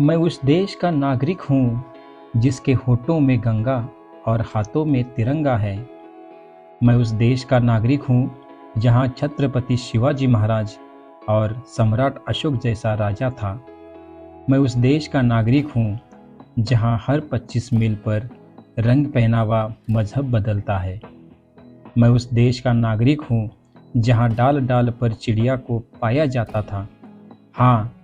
मैं उस देश का नागरिक हूँ, जिसके होठों में गंगा और हाथों में तिरंगा है। मैं उस देश का नागरिक हूँ, जहाँ छत्रपति शिवाजी महाराज और सम्राट अशोक जैसा राजा था। मैं उस देश का नागरिक हूँ, जहाँ हर 25 मील पर रंग पहनावा मज़हब बदलता है। मैं उस देश का नागरिक हूँ, जहाँ डाल डाल पर चिड़िया को पाया जाता था। हाँ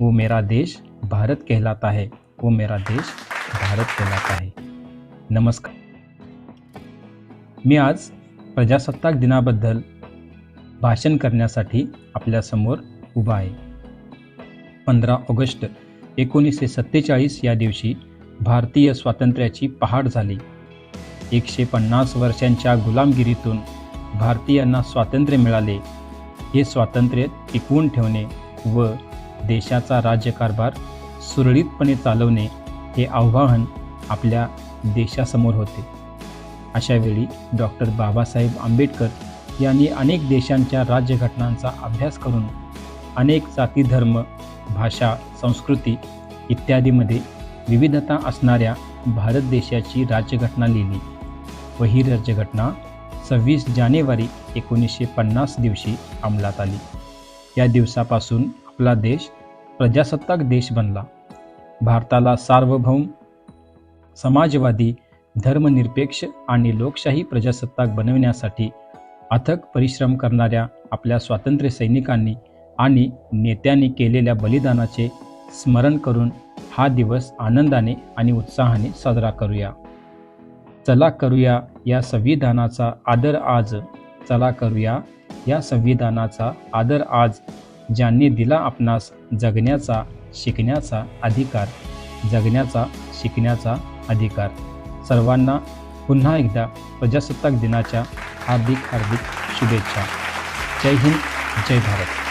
वो मेरा देश भारत कहलाता है वो मेरा देश भारत कहलाता है। नमस्कार। मी आज प्रजासत्ताक दिनाबद्दल भाषण करण्यासाठी आपल्यासमोर उभा आहे. पंधरा ऑगस्ट एकोणीसशे सत्तेचाळीस या दिवशी भारतीय स्वातंत्र्याची पहाड झाली. एकशे पन्नास वर्षांच्या गुलामगिरीतून भारतीयांना स्वातंत्र्य मिळाले. हे स्वातंत्र्य टिकवून ठेवणे व देशाचा राज्यकारभार सुरळीतपणे चालवणे हे आव्हान आपल्या देशासमोर होते. अशावेळी डॉक्टर बाबासाहेब आंबेडकर यांनी अनेक देशांच्या राज्यघटनांचा अभ्यास करून अनेक जाती धर्म भाषा संस्कृती इत्यादीमध्ये विविधता असणाऱ्या भारत देशाची राज्यघटना लिहिली. व ही राज्यघटना सव्वीस जानेवारी एकोणीसशे पन्नास दिवशी अंमलात आली. या दिवसापासून आपला देश प्रजासत्ताक देश बनला. भारताला सार्वभौम समाजवादी धर्मनिरपेक्ष आणि लोकशाही प्रजासत्ताक बनवण्यासाठी अथक परिश्रम करणाऱ्या आपल्या स्वातंत्र्य सैनिकांनी आणि नेत्यांनी केलेल्या बलिदानाचे स्मरण करून हा दिवस आनंदाने आणि उत्साहाने साजरा करूया. चला करूया या संविधानाचा आदर आज. चला करूया या संविधानाचा आदर आज. ज्यांनी दिला आपणास जगण्याचा शिकण्याचा अधिकार. जगण्याचा शिकण्याचा अधिकार. सर्वांना पुन्हा एकदा प्रजासत्ताक दिनाच्या हार्दिक हार्दिक शुभेच्छा. जय हिंद जय भारत.